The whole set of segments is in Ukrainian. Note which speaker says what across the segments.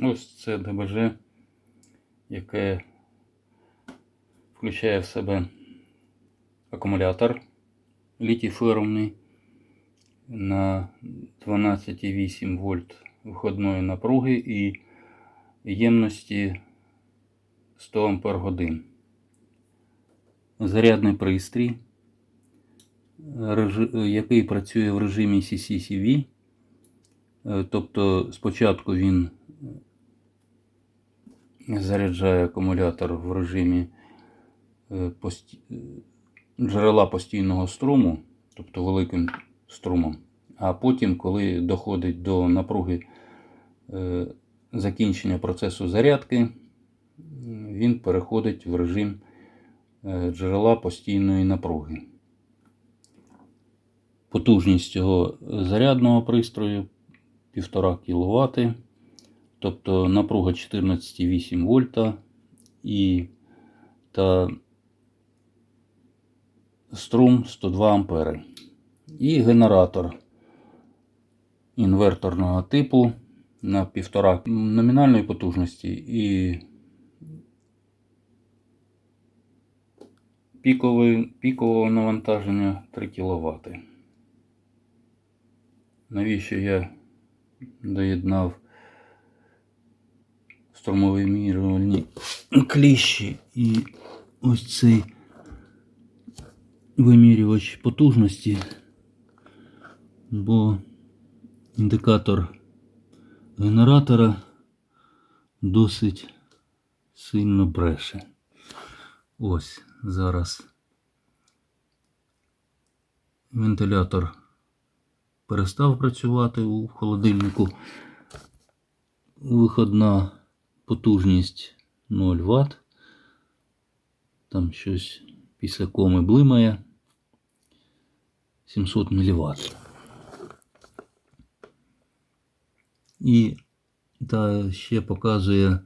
Speaker 1: Ось це ДБЖ, яке включає в себе акумулятор літій ферумний на 12,8 вольт виходної напруги і ємності 100 ампер годин. Зарядний пристрій, який працює в режимі CCCV. Е, Тобто спочатку він заряджає акумулятор в режимі е, джерела постійного струму, тобто великим струмом. А потім, коли доходить до напруги е, закінчення процесу зарядки, він переходить в режим е, джерела постійної напруги. Потужність цього зарядного пристрою 1,5 кВт, тобто напруга 14,8 вольта і та струм 102 ампери. І генератор інверторного типу на 1,5 номінальної потужності і пікове, пікового навантаження 3 кВт. Навіщо я доєднав струмові мірювальні кліщі і ось цей вимірювач потужності, бо індикатор генератора досить сильно бреше. Ось зараз вентилятор перестав працювати у холодильнику. Виходна потужність 0 Вт. Там щось після коми блимає. 700 мВт. І та ще показує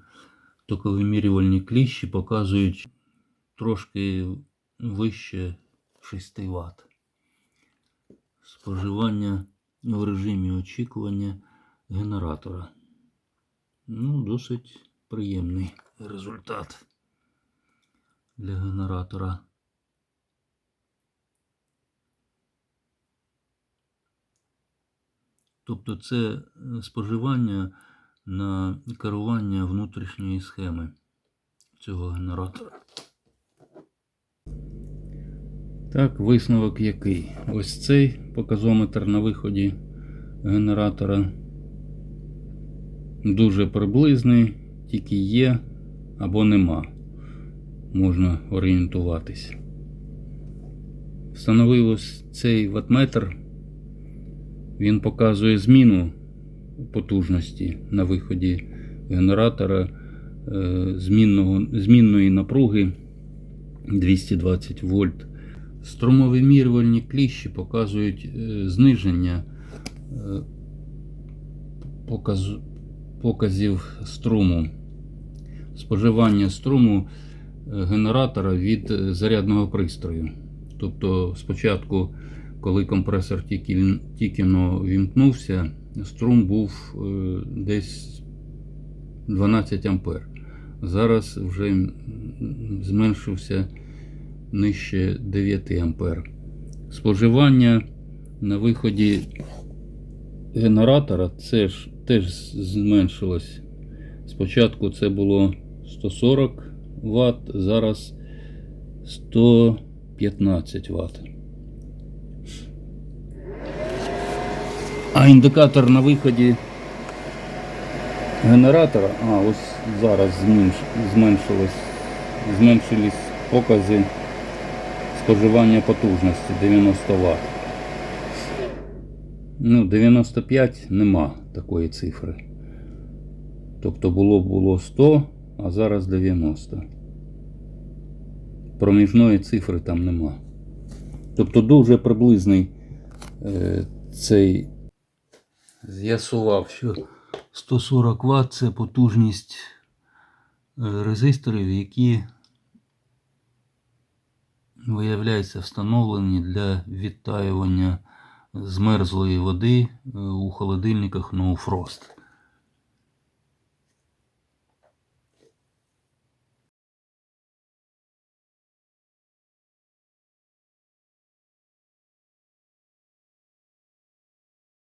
Speaker 1: токовимірювальні кліщі, показують трошки вище 6 Вт. Споживання в режимі очікування генератора. Ну, досить приємний результат для генератора. Тобто це е, споживання на керування внутрішньої схеми цього генератора. Так, висновок який? Ось цей показометр на виході генератора дуже приблизний, тільки є або нема. Можна орієнтуватись. Встановив ось цей ватметр. Він показує зміну потужності на виході генератора е, змінного, змінної напруги 220 вольт. Струмовимірювальні кліщі показують е, зниження е, показів струму, споживання струму е, генератора від е, зарядного пристрою. Тобто спочатку, коли компресор тільки, тільки вімкнувся, струм був е, десь 12 ампер. Зараз вже зменшився нижче 9 ампер. Споживання на виході генератора це ж теж зменшилось. Спочатку це було 140 Вт, зараз 115 Вт. А індикатор на виході генератора, а ось зараз зменш- зменшилось, зменшились покази споживання потужності 90 Вт. Ну, 95 нема такої цифри. Тобто було було 100, а зараз 90. Проміжної цифри там нема. Тобто дуже приблизний е, цей з'ясував, що 140 Вт це потужність е, резисторів, які виявляється встановлені для відтаювання змерзлої води е, у холодильниках No Frost.